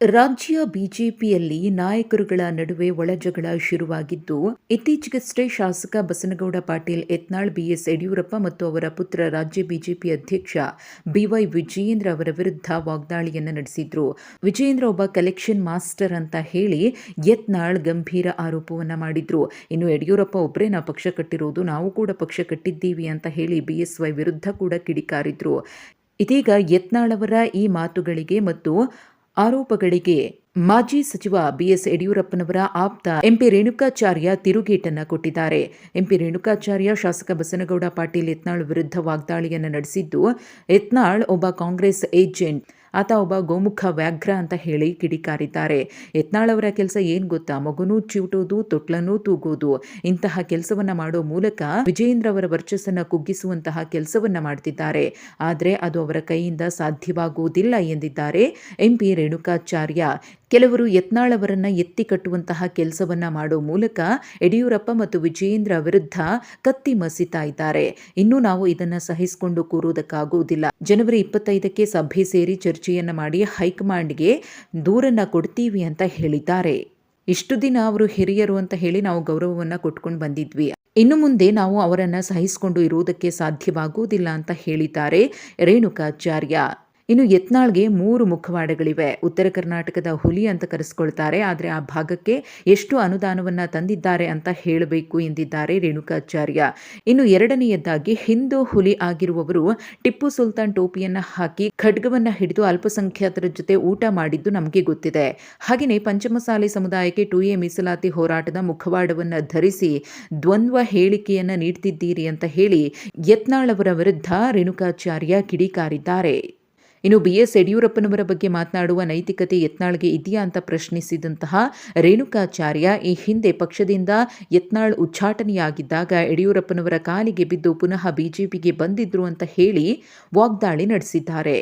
ರಾಜ್ಯ ಬಿಜೆಪಿಯಲ್ಲಿ ನಾಯಕರುಗಳ ನಡುವೆ ಒಳಜಗಳ ಶುರುವಾಗಿದ್ದು, ಇತ್ತೀಚೆಗಷ್ಟೇ ಶಾಸಕ ಬಸನಗೌಡ ಪಾಟೀಲ್, ಯತ್ನಾಳ್ ಬಿಎಸ್ ಯಡಿಯೂರಪ್ಪ ಮತ್ತು ಅವರ ಪುತ್ರ ರಾಜ್ಯ ಬಿಜೆಪಿ ಅಧ್ಯಕ್ಷ ಬಿವೈ ವಿಜಯೇಂದ್ರ ಅವರ ವಿರುದ್ಧ ವಾಗ್ದಾಳಿಯನ್ನು ನಡೆಸಿದ್ರು. ವಿಜಯೇಂದ್ರ ಒಬ್ಬ ಕಲೆಕ್ಷನ್ ಮಾಸ್ಟರ್ ಅಂತ ಹೇಳಿ ಯತ್ನಾಳ್ ಗಂಭೀರ ಆರೋಪವನ್ನ ಮಾಡಿದ್ರು. ಇನ್ನು ಯಡಿಯೂರಪ್ಪ ಒಬ್ಬರೇ ನಾ ಪಕ್ಷ ಕಟ್ಟಿರೋದು, ನಾವು ಕೂಡ ಪಕ್ಷ ಕಟ್ಟಿದ್ದೀವಿ ಅಂತ ಹೇಳಿ ಬಿಎಸ್ವೈ ವಿರುದ್ಧ ಕೂಡ ಕಿಡಿಕಾರಿದ್ರು. ಇದೀಗ ಯತ್ನಾಳ್ ಅವರ ಈ ಮಾತುಗಳಿಗೆ ಮತ್ತು ಆರೋಪಗಳಿಗೆ ಮಾಜಿ ಸಚಿವ ಬಿಎಸ್ ಯಡಿಯೂರಪ್ಪನವರ ಆಪ್ತ ಎಂಪಿ ರೇಣುಕಾಚಾರ್ಯ ತಿರುಗೇಟನ್ನು ಕೊಟ್ಟಿದ್ದಾರೆ. ಎಂಪಿ ರೇಣುಕಾಚಾರ್ಯ ಶಾಸಕ ಬಸನಗೌಡ ಪಾಟೀಲ್ ಯತ್ನಾಳ್ ವಿರುದ್ಧ ವಾಗ್ದಾಳಿಯನ್ನು ನಡೆಸಿದ್ದು, ಯತ್ನಾಳ್ ಒಬ್ಬ ಕಾಂಗ್ರೆಸ್ ಏಜೆಂಟ್, ಆತ ಒಬ್ಬ ಗೋಮುಖ ವ್ಯಾಘ್ರ ಅಂತ ಹೇಳಿ ಕಿಡಿಕಾರಿದ್ದಾರೆ. ಯತ್ನಾಳ್ ಅವರ ಕೆಲಸ ಏನು ಗೊತ್ತಾ? ಮಗುನೂ ಚಿವುಟೋದು ತೊಟ್ಲನ್ನೂ ತೂಗೋದು. ಇಂತಹ ಕೆಲಸವನ್ನ ಮಾಡೋ ಮೂಲಕ ವಿಜಯೇಂದ್ರ ಅವರ ವರ್ಚಸ್ಸನ್ನು ಕುಗ್ಗಿಸುವಂತಹ ಕೆಲಸವನ್ನ ಮಾಡ್ತಿದ್ದಾರೆ. ಆದರೆ ಅದು ಅವರ ಕೈಯಿಂದ ಸಾಧ್ಯವಾಗುವುದಿಲ್ಲ ಎಂದಿದ್ದಾರೆ ಎಂಪಿ ರೇಣುಕಾಚಾರ್ಯ. ಕೆಲವರು ಯತ್ನಾಳವರನ್ನ ಎತ್ತಿ ಕಟ್ಟುವಂತಹ ಕೆಲಸವನ್ನ ಮಾಡೋ ಮೂಲಕ ಯಡಿಯೂರಪ್ಪ ಮತ್ತು ವಿಜಯೇಂದ್ರ ವಿರುದ್ಧ ಕತ್ತಿ ಮಸಿತಾ ಇದ್ದಾರೆ. ಇನ್ನು ನಾವು ಇದನ್ನ ಸಹಿಸಿಕೊಂಡು ಕೂರುವುದಕ್ಕಾಗುವುದಿಲ್ಲ ಜನವರಿ ಇಪ್ಪತ್ತೈದಕ್ಕೆ ಸಭೆ ಸೇರಿ ಚರ್ಚೆಯನ್ನ ಮಾಡಿ ಹೈಕಮಾಂಡ್ಗೆ ದೂರನ್ನ ಕೊಡ್ತೀವಿ ಅಂತ ಹೇಳಿದ್ದಾರೆ. ಇಷ್ಟು ದಿನ ಅವರು ಹಿರಿಯರು ಅಂತ ಹೇಳಿ ನಾವು ಗೌರವವನ್ನು ಕೊಟ್ಕೊಂಡು ಬಂದಿದ್ವಿ. ಇನ್ನು ಮುಂದೆ ನಾವು ಅವರನ್ನು ಸಹಿಸಿಕೊಂಡು ಇರುವುದಕ್ಕೆ ಸಾಧ್ಯವಾಗುವುದಿಲ್ಲ ಅಂತ ಹೇಳಿದ್ದಾರೆ ರೇಣುಕಾಚಾರ್ಯ. ಇನ್ನು ಯತ್ನಾಳ್ಗೆ ಮೂರು ಮುಖವಾಡಗಳಿವೆ. ಉತ್ತರ ಕರ್ನಾಟಕದ ಹುಲಿ ಅಂತ ಕರೆಸ್ಕೊಳ್ತಾರೆ. ಆದರೆ ಆ ಭಾಗಕ್ಕೆ ಎಷ್ಟು ಅನುದಾನವನ್ನು ತಂದಿದ್ದಾರೆ ಅಂತ ಹೇಳಬೇಕು ಎಂದಿದ್ದಾರೆ ರೇಣುಕಾಚಾರ್ಯ. ಇನ್ನು ಎರಡನೆಯದಾಗಿ ಹಿಂದೂ ಹುಲಿ ಆಗಿರುವವರು ಟಿಪ್ಪು ಸುಲ್ತಾನ್ ಟೋಪಿಯನ್ನು ಹಾಕಿ ಖಡ್ಗವನ್ನು ಹಿಡಿದು ಅಲ್ಪಸಂಖ್ಯಾತರ ಜೊತೆ ಊಟ ಮಾಡಿದ್ದು ನಮಗೆ ಗೊತ್ತಿದೆ. ಹಾಗೆಯೇ ಪಂಚಮಸಾಲಿ ಸಮುದಾಯಕ್ಕೆ ಟು ಎ ಮೀಸಲಾತಿ ಹೋರಾಟದ ಮುಖವಾಡವನ್ನು ಧರಿಸಿ ದ್ವಂದ್ವ ಹೇಳಿಕೆಯನ್ನು ನೀಡ್ತಿದ್ದೀರಿ ಅಂತ ಹೇಳಿ ಯತ್ನಾಳ್ ಅವರ ವಿರುದ್ಧ ರೇಣುಕಾಚಾರ್ಯ ಕಿಡಿಕಾರಿದ್ದಾರೆ. ಇನ್ನು ಬಿ ಎಸ್ ಯಡಿಯೂರಪ್ಪನವರ ಬಗ್ಗೆ ಮಾತನಾಡುವ ನೈತಿಕತೆ ಯತ್ನಾಳ್ಗೆ ಇದೆಯಾ ಅಂತ ಪ್ರಶ್ನಿಸಿದಂತಹ ರೇಣುಕಾಚಾರ್ಯ ಈ ಹಿಂದೆ ಪಕ್ಷದಿಂದ ಯತ್ನಾಳ್ ಉಚ್ಚಾಟನೆಯಾಗಿದ್ದಾಗ ಯಡಿಯೂರಪ್ಪನವರ ಕಾಲಿಗೆ ಬಿದ್ದು ಪುನಃ ಬಿಜೆಪಿಗೆ ಬಂದಿದ್ರು ಅಂತ ಹೇಳಿ ವಾಗ್ದಾಳಿ ನಡೆಸಿದ್ದಾರೆ.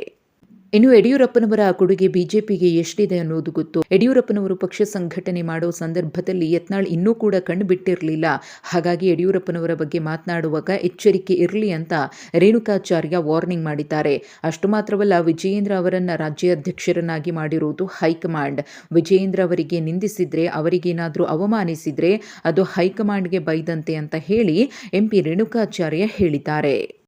ಇನ್ನು ಯಡಿಯೂರಪ್ಪನವರ ಕೊಡುಗೆ ಬಿಜೆಪಿಗೆ ಎಷ್ಟಿದೆ ಅನ್ನೋದು ಗೊತ್ತು. ಯಡಿಯೂರಪ್ಪನವರು ಪಕ್ಷ ಸಂಘಟನೆ ಮಾಡೋ ಸಂದರ್ಭದಲ್ಲಿ ಯತ್ನಾಳ್ ಇನ್ನೂ ಕೂಡ ಕಣ್ಣು ಬಿಟ್ಟಿರಲಿಲ್ಲ. ಹಾಗಾಗಿ ಯಡಿಯೂರಪ್ಪನವರ ಬಗ್ಗೆ ಮಾತನಾಡುವಾಗ ಎಚ್ಚರಿಕೆ ಇರಲಿ ಅಂತ ರೇಣುಕಾಚಾರ್ಯ ವಾರ್ನಿಂಗ್ ಮಾಡಿದ್ದಾರೆ. ಅಷ್ಟು ಮಾತ್ರವಲ್ಲ, ವಿಜಯೇಂದ್ರ ಅವರನ್ನ ರಾಜ್ಯಾಧ್ಯಕ್ಷರನ್ನಾಗಿ ಮಾಡಿರುವುದು ಹೈಕಮಾಂಡ್. ವಿಜಯೇಂದ್ರ ಅವರಿಗೆ ನಿಂದಿಸಿದ್ರೆ, ಅವರಿಗೇನಾದರೂ ಅವಮಾನಿಸಿದ್ರೆ, ಅದು ಹೈಕಮಾಂಡ್ಗೆ ಬೈದಂತೆ ಅಂತ ಹೇಳಿ ಎಂಪಿ ರೇಣುಕಾಚಾರ್ಯ ಹೇಳಿದ್ದಾರೆ.